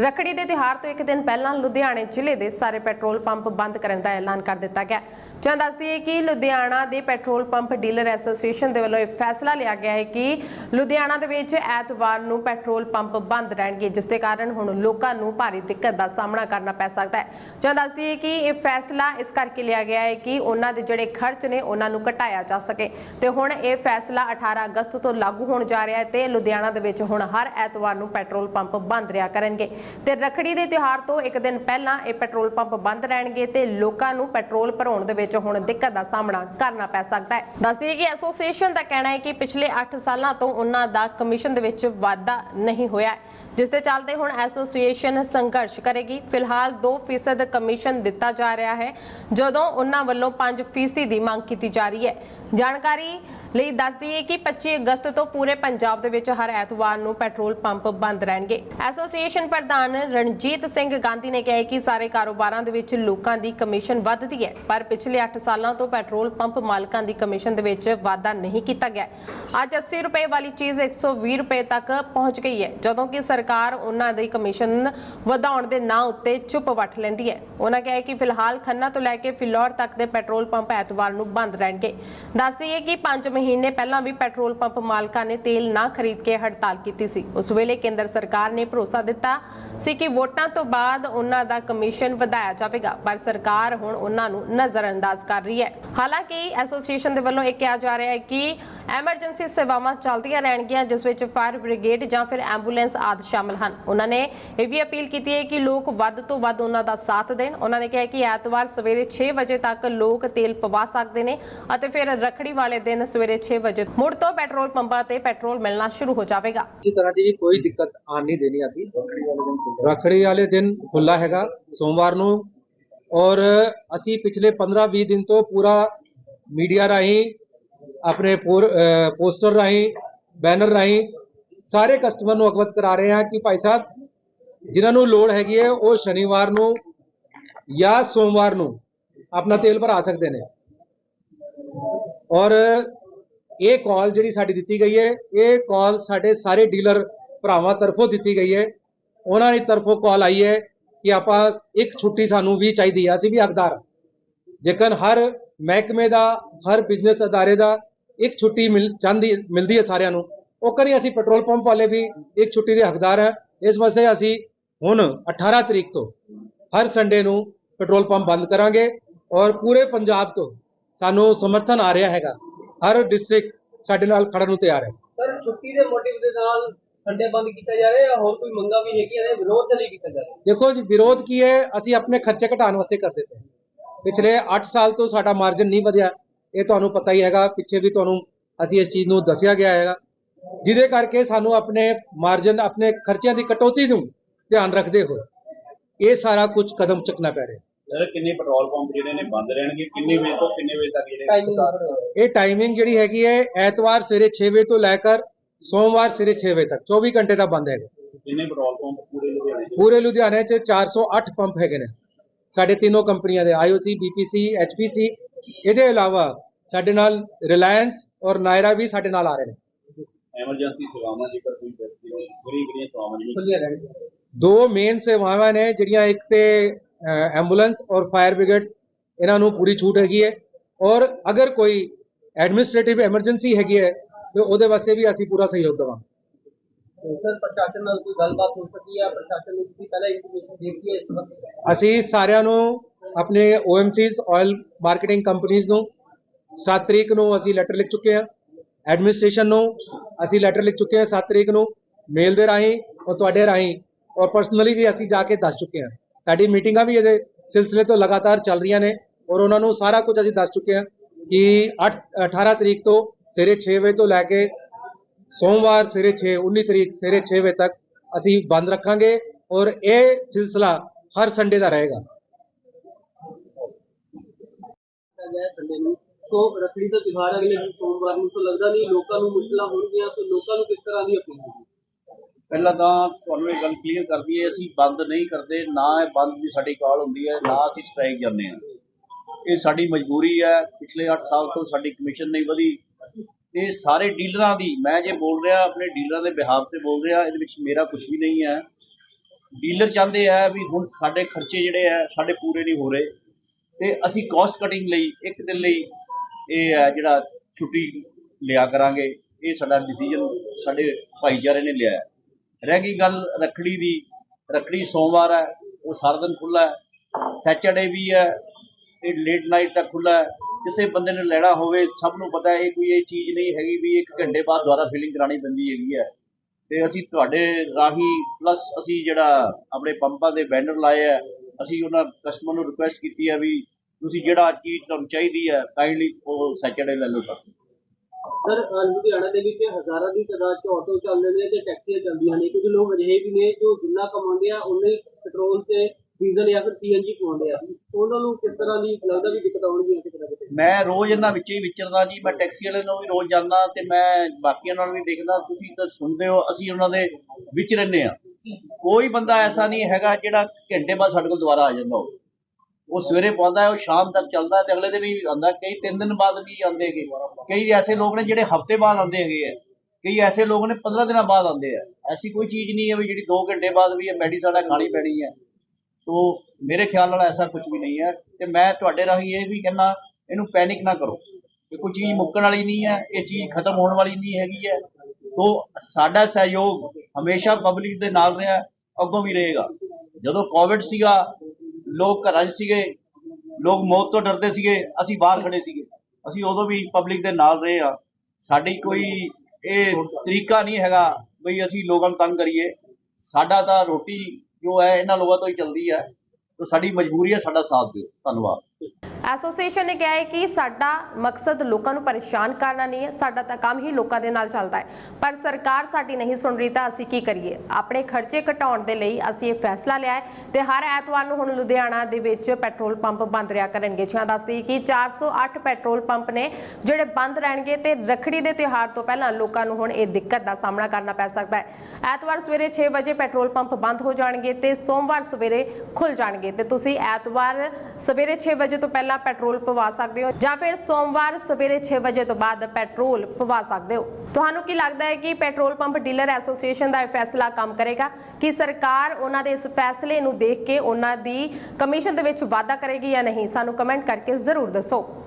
ਰੱਖੜੀ ਦੇ ਤਿਉਹਾਰ ਤੋਂ ਇੱਕ ਦਿਨ ਪਹਿਲਾਂ ਲੁਧਿਆਣੇ ਜ਼ਿਲ੍ਹੇ ਦੇ ਸਾਰੇ ਪੈਟਰੋਲ ਪੰਪ ਬੰਦ ਕਰਨ ਦਾ ਐਲਾਨ ਕਰ ਦਿੱਤਾ ਗਿਆ। ਜਾਂ ਦੱਸ ਦਈਏ ਕਿ ਲੁਧਿਆਣਾ ਦੇ ਪੈਟਰੋਲ ਪੰਪ ਡੀਲਰ ਐਸੋਸੀਏਸ਼ਨ ਦੇ ਵੱਲੋਂ ਇਹ ਫੈਸਲਾ ਲਿਆ ਗਿਆ ਹੈ ਕਿ ਲੁਧਿਆਣਾ ਦੇ ਵਿੱਚ ਐਤਵਾਰ ਨੂੰ ਪੈਟਰੋਲ ਪੰਪ ਬੰਦ ਰਹਿਣਗੇ, ਜਿਸ ਦੇ ਕਾਰਨ ਹੁਣ ਲੋਕਾਂ ਨੂੰ ਭਾਰੀ ਦਿੱਕਤ ਦਾ ਸਾਹਮਣਾ ਕਰਨਾ ਪੈ ਸਕਦਾ ਹੈ। ਜਾਂ ਦੱਸ ਦਈਏ ਕਿ ਇਹ ਫੈਸਲਾ ਇਸ ਕਰਕੇ ਲਿਆ ਗਿਆ ਹੈ ਕਿ ਉਹਨਾਂ ਦੇ ਜਿਹੜੇ ਖਰਚ ਨੇ ਉਹਨਾਂ ਨੂੰ ਘਟਾਇਆ ਜਾ ਸਕੇ। ਤੇ ਹੁਣ ਇਹ ਫੈਸਲਾ 18 ਅਗਸਤ ਤੋਂ ਲਾਗੂ ਹੋਣ ਜਾ ਰਿਹਾ ਹੈ ਤੇ ਲੁਧਿਆਣਾ ਦੇ ਵਿੱਚ ਹੁਣ ਹਰ ਐਤਵਾਰ ਨੂੰ ਪੈਟਰੋਲ ਪੰਪ ਬੰਦ ਰਿਹਾ ਕਰਨਗੇ। ਤੇ ਰੱਖੜੀ ਦੇ ਤਿਉਹਾਰ ਤੋਂ ਇੱਕ ਦਿਨ ਪਹਿਲਾਂ ਇਹ ਪੈਟਰੋਲ ਪੰਪ ਬੰਦ ਰਹਿਣਗੇ ਤੇ ਲੋਕਾਂ ਨੂੰ ਪੈਟਰੋਲ ਭਰਾਉਣ ਦੇ ਵਿੱਚ ਹੁਣ ਦਿੱਕਤ ਦਾ ਸਾਹਮਣਾ ਕਰਨਾ ਪੈ ਸਕਦਾ ਹੈ। ਦੱਸਦੀ ਕਿ ਐਸੋਸੀਏਸ਼ਨ ਦਾ ਕਹਿਣਾ ਹੈ ਕਿ ਪਿਛਲੇ 8 ਸਾਲਾਂ ਤੋਂ ਉਹਨਾਂ ਦਾ ਕਮਿਸ਼ਨ ਦੇ ਵਿੱਚ ਵਾਧਾ ਨਹੀਂ ਹੋਇਆ ਹੈ, ਜਿਸ ਦੇ ਚੱਲਦੇ ਹੁਣ ਐਸੋਸੀਏਸ਼ਨ ਸੰਘਰਸ਼ ਕਰੇਗੀ। ਫਿਲਹਾਲ 2% ਕਮਿਸ਼ਨ ਦਿੱਤਾ ਜਾ ਰਿਹਾ ਹੈ, ਜਦੋਂ ਉਹਨਾਂ ਵੱਲੋਂ 5% ਦੀ ਮੰਗ ਕੀਤੀ ਜਾ ਰਹੀ ਹੈ। ਜਾਣਕਾਰੀ ਲਈ ਦੱਸ ਦਈਏ ਕਿ 25 ਅਗਸਤ ਤੋਂ ਪੂਰੇ ਪੰਜਾਬ ਦੇ ਵਿੱਚ ਹਰ ਐਤਵਾਰ ਨੂੰ ਪੈਟਰੋਲ ਪੰਪ ਬੰਦ ਰਹਿਣਗੇ। ਐਸੋਸੀਏਸ਼ਨ ਪ੍ਰਧਾਨ ਰਣਜੀਤ ਸਿੰਘ ਗਾਂਧੀ ਨੇ ਕਿਹਾ ਕਿ ਸਾਰੇ ਕਾਰੋਬਾਰਾਂ ਦੇ ਵਿੱਚ ਲੋਕਾਂ ਦੀ ਕਮਿਸ਼ਨ ਵੱਧਦੀ ਹੈ, ਪਰ ਪਿਛਲੇ 8 ਸਾਲਾਂ ਤੋਂ ਪੈਟਰੋਲ ਪੰਪ ਮਾਲਕਾਂ ਦੀ ਕਮਿਸ਼ਨ ਦੇ ਵਿੱਚ ਵਾਧਾ ਨਹੀਂ ਕੀਤਾ ਗਿਆ ਅੱਜ 80 ਰੁਪਏ ਵਾਲੀ ਚੀਜ਼ 120 ਰੁਪਏ ਤੱਕ ਪਹੁੰਚ ਗਈ ਹੈ, ਜਦੋਂ ਕਿ ਸਰਕਾਰ ਉਹਨਾਂ ਦੀ ਕਮਿਸ਼ਨ ਵਧਾਉਣ ਦੇ ਨਾਂ ਉੱਤੇ ਚੁੱਪ ਵੱਟ ਲੈਂਦੀ ਹੈ। ਉਹਨਾਂ ਕਿਹਾ ਕਿ ਫਿਲਹਾਲ ਖੰਨਾ ਤੋਂ ਲੈ ਕੇ ਫਿਲੌਰ ਤੱਕ ਦੇ ਪੈਟਰੋਲ ਪੰਪ ਐਤਵਾਰ ਨੂੰ ਬੰਦ ਰਹਿਣਗੇ। ਦੱਸ ਦਈਏ ਕਿ 5 ਮਹੀਨੇ ਪਹਿਲਾਂ ਵੀ ਪੈਟਰੋਲ ਪੰਪ ਮਾਲਕਾਂ ਨੇ ਤੇਲ ਨਾ ਖਰੀਦ ਕੇ ਹੜਤਾਲ ਕੀਤੀ ਸੀ। ਉਸ ਵੇਲੇ ਕੇਂਦਰ ਸਰਕਾਰ ਨੇ ਭਰੋਸਾ ਦਿੱਤਾ ਸੀ ਕਿ ਵੋਟਾਂ ਤੋਂ ਬਾਅਦ ਉਹਨਾਂ ਦਾ ਕਮਿਸ਼ਨ ਵਧਾਇਆ ਜਾਵੇਗਾ, ਪਰ ਸਰਕਾਰ ਹੁਣ ਉਹਨਾਂ ਨੂੰ ਨਜ਼ਰਅੰਦਾਜ਼ ਕਰ ਰਹੀ ਹੈ। ਹਾਲਾਂਕਿ ਐਸੋਸੀਏਸ਼ਨ ਦੇ ਵੱਲੋਂ ਇਹ ਕਿਹਾ ਜਾ ਰਿਹਾ ਹੈ ਕਿ ਐਮਰਜੈਂਸੀ ਸੇਵਾਵਾਂ ਚੱਲਦੀਆਂ ਰਹਿਣਗੀਆਂ, ਜਿਸ ਵਿੱਚ ਫਾਇਰ ਬ੍ਰਿਗੇਡ ਜਾਂ ਫਿਰ ਐਂਬੂਲੈਂਸ ਆਦਿ ਸ਼ਾਮਲ ਹਨ। ਉਹਨਾਂ ਨੇ ਇਹ ਵੀ ਅਪੀਲ ਕੀਤੀ ਹੈ ਕਿ ਲੋਕ ਵੱਧ ਤੋਂ ਵੱਧ ਉਹਨਾਂ ਦਾ ਸਾਥ ਦੇਣ। ਉਹਨਾਂ ਨੇ ਕਿਹਾ ਕਿ ਐਤਵਾਰ ਸਵੇਰੇ 6 ਵਜੇ ਤੱਕ ਲੋਕ ਤੇਲ ਪਵਾ ਸਕਦੇ ਨੇ ਅਤੇ ਫਿਰ ਰੱਖੜੀ ਵਾਲੇ ਦਿਨ ਸਵੇਰੇ 6 ਵਜੇ ਮੁੜ ਤੋਂ ਪੈਟਰੋਲ ਪੰਪਾਂ ਤੇ ਪੈਟਰੋਲ ਮਿਲਣਾ ਸ਼ੁਰੂ ਹੋ ਜਾਵੇਗਾ ਕਿਸੇ ਤਰ੍ਹਾਂ ਦੀ ਵੀ ਕੋਈ ਦਿੱਕਤ ਆਉਣ ਨਹੀਂ ਦੇਣੀ ਅਸੀਂ ਰੱਖੜੀ ਵਾਲੇ ਦਿਨ ਖੁੱਲਾ ਹੈਗਾ ਸੋਮਵਾਰ ਨੂੰ ਔਰ ਅਸੀਂ ਪਿਛਲੇ 15-20 ਦਿਨ ਤੋਂ ਪੂਰਾ ਮੀਡੀਆ ਰਾਹੀਂ ਆਪਣੇ ਪੋਰ- ਅਹ ਪੋਸਟਰ ਰਾਹੀਂ ਬੈਨਰ ਰਾਹੀਂ ਸਾਰੇ ਕਸਟਮਰ ਨੂੰ ਅਵਗਤ ਕਰਾ ਰਹੇ ਹਾਂ ਕਿ ਭਾਈ ਸਾਹਿਬ ਜਿਨ੍ਹਾਂ ਨੂੰ ਲੋੜ ਹੈਗੀ ਹੈ ਉਹ ਸ਼ਨੀਵਾਰ ਨੂੰ ਜਾਂ ਸੋਮਵਾਰ ਨੂੰ ਆਪਣਾ ਤੇਲ ਭਰਾ ਸਕਦੇ ਨੇ ਔਰ ਇਹ ਕਾਲ ਜਿਹੜੀ ਸਾਡੀ ਦਿੱਤੀ ਗਈ ਹੈ, ਇਹ ਕਾਲ ਸਾਡੇ ਸਾਰੇ ਡੀਲਰ ਭਰਾਵਾਂ ਤਰਫੋਂ ਦਿੱਤੀ ਗਈ ਹੈ। ਉਹਨਾਂ ਦੀ ਤਰਫੋਂ ਕਾਲ ਆਈ ਹੈ ਕਿ ਆਪਾਂ ਇੱਕ ਛੁੱਟੀ ਸਾਨੂੰ ਵੀ ਚਾਹੀਦੀ ਹੈ ਅਸੀਂ ਵੀ ਹੱਕਦਾਰ ਹਾਂ। ਜੇਕਰ ਹਰ ਮਹਿਕਮੇ ਦਾ, ਹਰ ਬਿਜ਼ਨਸ ਅਦਾਰੇ ਦਾ ਇੱਕ ਛੁੱਟੀ ਮਿਲ, ਚਾਹੁੰਦੀ, ਮਿਲਦੀ ਹੈ ਸਾਰਿਆਂ ਨੂੰ, ਉਹ ਕਰੀ ਅਸੀਂ ਪੈਟਰੋਲ ਪੰਪ ਵਾਲੇ ਵੀ ਇੱਕ ਛੁੱਟੀ ਦੇ ਹੱਕਦਾਰ ਹੈ ਇਸ ਵਾਸਤੇ ਅਸੀਂ ਹੁਣ 18 ਤਰੀਕ ਤੋਂ ਹਰ ਸੰਡੇ ਨੂੰ ਪੈਟਰੋਲ ਪੰਪ ਬੰਦ ਕਰਾਂਗੇ ਔਰ ਪੂਰੇ ਪੰਜਾਬ ਤੋਂ ਸਾਨੂੰ ਸਮਰਥਨ ਆ ਰਿਹਾ ਹੈਗਾ। ਹਰ ਡਿਸਟ੍ਰਿਕਟ ਸਾਡੇ ਨਾਲ ਖੜਨ ਨੂੰ ਤਿਆਰ ਹੈ। ਸਰ ਛੁੱਟੀ ਦੇ ਮੋਟਿਵ ਦੇ ਨਾਲ ਸੰਡੇ ਬੰਦ ਕੀਤਾ ਜਾ ਰਿਹਾ ਹੈ ਹੋਰ ਕੋਈ ਮੰਗਾ ਵੀ ਹੈਗੀਆਂ ਨੇ ਵਿਰੋਧ ਦੇ ਲਈ ਕੀਤਾ ਜਾ ਰਿਹਾ? ਹੈ ਦੇਖੋ ਜੀ ਵਿਰੋਧ ਕੀ ਹੈ? ਅਸੀਂ ਆਪਣੇ ਖਰਚੇ ਘਟਾਉਣ ਵਾਸਤੇ ਕਰਦੇ ਪਏ। ਪਿਛਲੇ 8 ਸਾਲ ਤੋਂ ਸਾਡਾ ਮਾਰਜਨ ਨਹੀਂ ਵਧਿਆ। ਇਹ ਤੁਹਾਨੂੰ ਪਤਾ ਹੀ ਹੈਗਾ ਪਿੱਛੇ ਵੀ ਤੁਹਾਨੂੰ ਅਸੀਂ ਇਸ ਚੀਜ਼ ਨੂੰ ਦੱਸਿਆ ਗਿਆ ਹੈਗਾ। ਜਿਹਦੇ ਕਰਕੇ ਸਾਨੂੰ ਆਪਣੇ ਮਾਰਜਨ ਆਪਣੇ ਖਰਚਿਆਂ ਦੀ ਕਟੌਤੀ ਨੂੰ ਧਿਆਨ ਰੱਖਦੇ ਹੋਏ ਇਹ ਸਾਰਾ ਕੁਝ ਕਦਮ ਚੁੱਕਣਾ ਪੈ ਰਿਹਾ। ਸਰ ਕਿੰਨੇ ਪੈਟਰੋਲ ਪੰਪ ਜਿਹੜੇ ਨੇ ਬੰਦ ਰਹਿਣਗੇ? ਕਿੰਨੇ ਵਜੇ ਤੋਂ ਕਿੰਨੇ ਵਜੇ ਤੱਕ ਜਿਹੜੇ ਇਹ ਟਾਈਮਿੰਗ ਜਿਹੜੀ ਹੈਗੀ ਹੈ ਐਤਵਾਰ ਸਵੇਰੇ 6 ਵਜੇ ਤੋਂ ਲੈ ਕੇ ਸੋਮਵਾਰ ਸਵੇਰੇ 6 ਵਜੇ ਤੱਕ 24 ਘੰਟੇ ਦਾ ਬੰਦ ਹੈਗਾ। ਕਿੰਨੇ ਪੈਟਰੋਲ ਪੰਪ ਪੂਰੇ ਲੁਧਿਆਣੇ 'ਚ ਪੂਰੇ ਲੁਧਿਆਣੇ 'ਚ 408 ਪੰਪ ਹੈਗੇ ਨੇ। ਸਾਡੇ ਤਿੰਨੋਂ ਕੰਪਨੀਆਂ ਦੇ ਆਈਓਸੀ ਬੀਪੀਸੀ ਐਚਪੀਸੀ ਇਹਦੇ ਇਲਾਵਾ ਸਾਡੇ ਨਾਲ ਰਿਲਾਇੰਸ ਔਰ ਨਾਇਰਾ ਵੀ ਸਾਡੇ ਨਾਲ ਆ ਰਹੇ ਨੇ। ਐਮਰਜੈਂਸੀ ਸੇਵਾਵਾਂ ਜੇਕਰ ਕੋਈ ਵਿਅਕਤੀ ਨੂੰ ਕਿਹੜੀਆਂ ਕਿਹੜੀਆਂ ਸੇਵਾਵਾਂ ਰਹਿਣਗੀਆਂ ਦੋ ਮੇਨ ਸੇਵਾਵਾਂ ਨੇ ਜਿਹੜੀਆਂ ਇੱਕ ਤੇ ਐਂਬੂਲੈਂਸ ਔਰ ਫਾਇਰ ਬ੍ਰਿਗੇਡ ਇਹਨਾਂ ਨੂੰ ਪੂਰੀ ਛੂਟ ਹੈਗੀ ਹੈ ਔਰ ਅਗਰ ਕੋਈ ਐਡਮਿਨਿਸਟ੍ਰੇਟਿਵ ਐਮਰਜੈਂਸੀ ਹੈਗੀ ਹੈ ਤੇ ਉਹਦੇ ਵਾਸਤੇ ਵੀ ਅਸੀਂ ਪੂਰਾ ਸਹਿਯੋਗ ਦੇਵਾਂਗੇ ਤੇ ਸਰ ਪ੍ਰਸ਼ਾਸਨ ਨਾਲ ਕੋਈ ਗੱਲਬਾਤ ਹੋ ਸਕਦੀ ਹੈ ਪ੍ਰਸ਼ਾਸਨ ਨੂੰ ਤੁਸੀਂ ਪਹਿਲਾਂ ਇਨਫੋਰਮੇਸ਼ਨ ਦੇਖੀ ਹੈ ਇਸ ਵਕਤ ਅਸੀਂ ਸਾਰਿਆਂ ਨੂੰ ਆਪਣੇ OMCs ਆਇਲ ਮਾਰਕੀਟਿੰਗ ਕੰਪਨੀਆਂ ਨੂੰ 7 ਤਰੀਕ ਨੂੰ ਅਸੀਂ ਲੈਟਰ ਲਿਖ ਚੁੱਕੇ ਹਾਂ ਐਡਮਿਨਿਸਟ੍ਰੇਸ਼ਨ ਨੂੰ ਅਸੀਂ ਲੈਟਰ ਲਿਖ ਚੁੱਕੇ ਹਾਂ 7 ਤਰੀਕ ਨੂੰ ਮੇਲ ਦੇ ਰਾਹੀਂ ਔਰ ਤੁਹਾਡੇ ਰਾਹੀਂ ਔਰ ਪਰਸਨਲੀ ਵੀ ਅਸੀਂ ਜਾ ਕੇ ਦੱਸ ਚੁੱਕੇ ਹਾਂ ਸਾਡੀ ਮੀਟਿੰਗਾਂ ਵੀ ਇਹਦੇ ਸਿਲਸਿਲੇ ਤੋਂ ਲਗਾਤਾਰ ਚੱਲ ਰਹੀਆਂ ਨੇ ਔਰ ਉਹਨਾਂ ਨੂੰ ਸਾਰਾ ਕੁਝ ਅਸੀਂ ਦੱਸ ਚੁੱਕੇ ਹਾਂ ਕਿ 8 18 ਤਰੀਕ ਤੋਂ ਸਵੇਰੇ 6 ਵਜੇ ਤੋਂ ਲੈ ਕੇ ਸੋਮਵਾਰ ਸਵੇਰੇ 6 19 ਤਰੀਕ ਸਵੇਰੇ 6 ਵਜੇ ਤੱਕ ਅਸੀਂ ਬੰਦ ਰੱਖਾਂਗੇ ਔਰ ਇਹ ਸਿਲਸਿਲਾ ਹਰ ਸੰਡੇ ਦਾ ਰਹੇਗਾ। ਸੰਡੇ ਨੂੰ ਤੋਂ ਰੱਖੜੀ ਦਾ ਤਿਉਹਾਰ ਅਗਲੇ ਸੋਮਵਾਰ ਨੂੰ ਤਾਂ ਲੱਗਦਾ ਨਹੀਂ ਲੋਕਾਂ ਨੂੰ ਮੁਸ਼ਕਲਾਂ ਹੋਣਗੀਆਂ ਤਾਂ ਲੋਕਾਂ ਨੂੰ ਕਿਸ ਤਰ੍ਹਾਂ ਦੀ ਅਪੀਲ ਹੋਊਗੀ? ਪਹਿਲਾਂ ਤਾਂ ਤੁਹਾਨੂੰ ਇਹ ਗੱਲ ਕਲੀਅਰ ਕਰ ਦਈਏ, ਅਸੀਂ ਬੰਦ ਨਹੀਂ ਕਰਦੇ, ਨਾ ਇਹ ਬੰਦ ਦੀ ਸਾਡੀ ਕਾਲ ਹੁੰਦੀ ਹੈ, ਨਾ ਅਸੀਂ ਸਟ੍ਰਾਈਕ ਜਾਂਦੇ ਹਾਂ। ਇਹ ਸਾਡੀ ਮਜਬੂਰੀ ਹੈ, ਪਿਛਲੇ 8 ਸਾਲ ਤੋਂ ਸਾਡੀ ਕਮਿਸ਼ਨ ਨਹੀਂ ਵਧੀ। ਇਹ ਸਾਰੇ ਡੀਲਰਾਂ ਦੀ, ਮੈਂ ਜੇ ਬੋਲ ਰਿਹਾ, ਆਪਣੇ ਡੀਲਰਾਂ ਦੇ ਬਿਹਾਫ ਤੇ ਬੋਲ ਰਿਹਾ, ਇਹਦੇ ਵਿੱਚ ਮੇਰਾ ਕੁਝ ਵੀ ਨਹੀਂ ਹੈ। ਡੀਲਰ ਚਾਹੁੰਦੇ ਆ ਵੀ ਹੁਣ ਸਾਡੇ ਖਰਚੇ ਜਿਹੜੇ ਆ ਸਾਡੇ ਪੂਰੇ ਨਹੀਂ ਹੋ ਰਹੇ। ਤੇ ਅਸੀਂ ਕਾਸਟ ਕਟਿੰਗ ਲਈ, ਇੱਕ ਦਿਨ ਲਈ ਇਹ ਹੈ ਜਿਹੜਾ ਛੁੱਟੀ ਲਿਆ ਕਰਾਂਗੇ। ਇਹ ਸਾਡਾ ਡਿਸੀਜਨ ਸਾਡੇ ਭਾਈਚਾਰੇ ਨੇ ਲਿਆ ਹੈ। ਰਹਿ ਗਈ ਗੱਲ ਰੱਖੜੀ ਦੀ। ਰੱਖੜੀ ਸੋਮਵਾਰ ਹੈ, ਉਹ ਸਾਰਾ ਦਿਨ ਖੁੱਲਾ ਹੈ। ਸੈਚਰਡੇ ਵੀ ਹੈ, ਇਹ ਲੇਟ ਨਾਈਟ ਤੱਕ ਖੁੱਲਾ ਹੈ। ਕਿਸੇ ਬੰਦੇ ਨੇ ਲੈਣਾ ਹੋਵੇ, ਸਭ ਨੂੰ ਪਤਾ ਇਹ ਕੋਈ ਇਹ ਚੀਜ਼ ਨਹੀਂ ਹੈਗੀ ਵੀ ਇੱਕ ਘੰਟੇ ਬਾਅਦ ਦੁਬਾਰਾ ਫਿਲਿੰਗ ਕਰਾਣੀ ਪੈਂਦੀ ਹੈਗੀ ਹੈ। ਤੇ ਅਸੀਂ ਤੁਹਾਡੇ ਰਾਹੀਂ ਪਲੱਸ ਅਸੀਂ ਜਿਹੜਾ ਆਪਣੇ ਪੰਪਾਂ ਦੇ ਬੈਨਰ ਲਾਏ ਆ ਅਸੀਂ ਉਹਨਾਂ ਕਸਟਮਰ ਨੂੰ ਰਿਕੁਐਸਟ ਕੀਤੀ ਹੈ ਵੀ ਤੁਸੀਂ ਜਿਹੜਾ ਚੀਜ਼ ਤੁਹਾਨੂੰ ਚਾਹੀਦੀ ਹੈ ਕਾਈਂਡਲੀ ਉਹ ਸੈਚਰਡੇ ਲੈ ਲਓ ਸਰ। ਸਰ ਲੁਧਿਆਣਾ ਦੇ ਵਿੱਚ ਹਜ਼ਾਰਾਂ ਦੀ ਤਾਦਾਦ 'ਚ ਆਟੋ ਚੱਲਦੇ ਨੇ ਤੇ ਟੈਕਸੀਆਂ ਚੱਲਦੀਆਂ ਨੇ। ਕੁਝ ਲੋਕ ਅਜਿਹੇ ਵੀ ਨੇ ਜੋ ਜਿੰਨਾ ਕਮਾਉਂਦੇ ਆ ਉਹਨੇ ਪੈਟਰੋਲ ਤੇ ਡੀਜ਼ਲ ਜਾਂ ਫਿਰ ਸੀਐਨਜੀ ਪਵਾਉਂਦੇ ਆ। ਉਹਨਾਂ ਨੂੰ ਕਿਸ ਤਰ੍ਹਾਂ ਦੀ ਲੱਗਦਾ ਵੀ ਦਿੱਕਤ ਆਉਣਗੀਆਂ ਕਿਤੇ ਨਾ ਕਿਤੇ? ਮੈਂ ਰੋਜ਼ ਇਹਨਾਂ ਵਿੱਚ ਹੀ ਵਿਚਰਦਾ ਜੀ। ਮੈਂ ਟੈਕਸੀ ਵਾਲੇ ਨੂੰ ਵੀ ਰੋਜ਼ ਜਾਂਦਾ ਤੇ ਮੈਂ ਬਾਕੀਆਂ ਨਾਲ ਵੀ ਦੇਖਦਾ। ਤੁਸੀਂ ਤਾਂ ਸੁਣਦੇ ਹੋ ਅਸੀਂ ਉਹਨਾਂ ਦੇ ਵਿੱਚ ਰਹਿੰਦੇ ਆ ਕੋਈ ਬੰਦਾ ਐਸਾ ਨਹੀਂ ਹੈਗਾ ਜਿਹੜਾ ਘੰਟੇ ਬਾਅਦ ਸਾਡੇ ਕੋਲ ਦੁਬਾਰਾ ਆ ਜਾਂਦਾ ਹੋਵੇ। ਉਹ ਸਵੇਰੇ ਪਾਉਂਦਾ ਹੈ, ਉਹ ਸ਼ਾਮ ਤੱਕ ਚੱਲਦਾ ਹੈ ਤੇ ਅਗਲੇ ਦਿਨ ਵੀ ਆਉਂਦਾ ਕਈ ਤਿੰਨ ਦਿਨ ਬਾਅਦ ਵੀ ਆਉਂਦੇ ਹੈਗੇ। ਕਈ ਐਸੇ ਲੋਕ ਨੇ ਜਿਹੜੇ ਹਫ਼ਤੇ ਬਾਅਦ ਆਉਂਦੇ ਹੈਗੇ ਹੈ। ਕਈ ਐਸੇ ਲੋਕ ਨੇ 15 ਦਿਨਾਂ ਬਾਅਦ ਆਉਂਦੇ ਆ ਐਸੀ ਕੋਈ ਚੀਜ਼ ਨਹੀਂ ਹੈ ਵੀ ਜਿਹੜੀ 2 ਘੰਟੇ ਬਾਅਦ ਵੀ ਇਹ ਮੈਡੀਸਨ ਹੈ ਖਾਣੀ ਪੈਣੀ ਹੈ। ਸੋ ਮੇਰੇ ਖਿਆਲ ਨਾਲ ਐਸਾ ਕੁਝ ਵੀ ਨਹੀਂ ਹੈ। ਤੇ ਮੈਂ ਤੁਹਾਡੇ ਰਾਹੀਂ ਇਹ ਵੀ ਕਹਿਣਾ ਇਹਨੂੰ ਪੈਨਿਕ ਨਾ ਕਰੋ। ਇਹ ਕੋਈ ਚੀਜ਼ ਮੁੱਕਣ ਵਾਲੀ ਨਹੀਂ ਹੈ, ਇਹ ਚੀਜ਼ ਖਤਮ ਹੋਣ ਵਾਲੀ ਨਹੀਂ ਹੈਗੀ ਹੈ। ਸੋ ਸਾਡਾ ਸਹਿਯੋਗ ਹਮੇਸ਼ਾ ਪਬਲਿਕ ਦੇ ਨਾਲ ਰਿਹਾ, ਅੱਗੋਂ ਵੀ ਰਹੇਗਾ। ਜਦੋਂ ਕੋਵਿਡ ਸੀਗਾ ਲੋਕ ਘਰਾਂ 'ਚ ਸੀਗੇ, ਲੋਕ ਮੌਤ ਤੋਂ ਡਰਦੇ ਸੀਗੇ, ਅਸੀਂ ਬਾਹਰ ਖੜੇ ਸੀਗੇ। ਅਸੀਂ ਉਦੋਂ ਵੀ ਪਬਲਿਕ ਦੇ ਨਾਲ ਰਹੇ ਆ ਸਾਡੀ ਕੋਈ ਇਹ ਤਰੀਕਾ ਨਹੀਂ ਹੈਗਾ ਬਈ ਅਸੀਂ ਲੋਕਾਂ ਨੂੰ ਤੰਗ ਕਰੀਏ। ਸਾਡਾ ਤਾਂ ਰੋਟੀ ਜੋ ਹੈ, ਇਹਨਾਂ ਲੋਕਾਂ ਤੋਂ ਹੀ ਚੱਲਦੀ ਹੈ। ਤਾਂ ਸਾਡੀ ਮਜਬੂਰੀ ਹੈ, ਸਾਡਾ ਸਾਥ ਦਿਓ। ਧੰਨਵਾਦ। ਐਸੋਸੀਏਸ਼ਨ ਨੇ ਕਿਹਾ ਹੈ ਕਿ ਸਾਡਾ ਮਕਸਦ ਲੋਕਾਂ ਨੂੰ ਪਰੇਸ਼ਾਨ ਕਰਨਾ ਨਹੀਂ ਹੈ, ਸਾਡਾ ਤਾਂ ਕੰਮ ਹੀ ਲੋਕਾਂ ਦੇ ਨਾਲ ਚੱਲਦਾ ਹੈ। ਪਰ ਸਰਕਾਰ ਸਾਡੀ ਨਹੀਂ ਸੁਣ ਰਹੀ ਤਾਂ ਅਸੀਂ ਕੀ ਕਰੀਏ? ਆਪਣੇ ਖਰਚੇ ਘਟਾਉਣ ਦੇ ਲਈ ਅਸੀਂ ਇਹ ਫੈਸਲਾ ਲਿਆ ਹੈ ਤੇ ਹਰ ਐਤਵਾਰ ਨੂੰ ਹੁਣ ਲੁਧਿਆਣਾ ਦੇ ਵਿੱਚ ਪੈਟਰੋਲ ਪੰਪ ਬੰਦ ਰਿਹਾ ਕਰਨਗੇ। ਛਿਆਂ ਦੱਸਦੀ ਕਿ 408 ਪੈਟਰੋਲ ਪੰਪ ਨੇ ਜਿਹੜੇ ਬੰਦ ਰਹਿਣਗੇ ਤੇ ਰੱਖੜੀ ਦੇ ਤਿਉਹਾਰ ਤੋਂ ਪਹਿਲਾਂ ਲੋਕਾਂ ਨੂੰ ਹੁਣ ਇਹ ਦਿੱਕਤ ਦਾ ਸਾਹਮਣਾ ਕਰਨਾ ਪੈ ਸਕਦਾ ਹੈ। ਐਤਵਾਰ ਸਵੇਰੇ 6 ਵਜੇ ਪੈਟਰੋਲ ਪੰਪ ਬੰਦ ਹੋ ਜਾਣਗੇ ਤੇ ਸੋਮਵਾਰ ਸਵੇਰੇ ਖੁੱਲ ਜਾਣਗੇ ਤੇ ਤੁਸੀਂ ਐਤਵਾਰ ਸਵੇਰੇ 6 ਵਜੇ ਤੋਂ ਪਹਿਲਾਂ ਪੈਟਰੋਲ ਪਵਾ ਸਕਦੇ ਹੋ ਜਾਂ ਫਿਰ ਸੋਮਵਾਰ ਸਵੇਰੇ 6 ਵਜੇ ਤੋਂ ਬਾਅਦ ਪੈਟਰੋਲ ਪਵਾ ਸਕਦੇ ਹੋ। ਤੁਹਾਨੂੰ ਕੀ ਲੱਗਦਾ ਹੈ ਕਿ ਪੈਟਰੋਲ ਪੰਪ ਡੀਲਰ ਐਸੋਸੀਏਸ਼ਨ ਦਾ ਇਹ ਫੈਸਲਾ ਕੰਮ ਕਰੇਗਾ? ਕਿ ਸਰਕਾਰ ਉਹਨਾਂ ਦੇ ਇਸ ਫੈਸਲੇ ਨੂੰ ਦੇਖ ਕੇ ਉਹਨਾਂ ਦੀ ਕਮਿਸ਼ਨ ਦੇ ਵਿੱਚ ਵਾਧਾ ਕਰੇਗੀ ਜਾਂ ਨਹੀਂ? ਸਾਨੂੰ ਕਮੈਂਟ ਕਰਕੇ ਜ਼ਰੂਰ ਦੱਸੋ।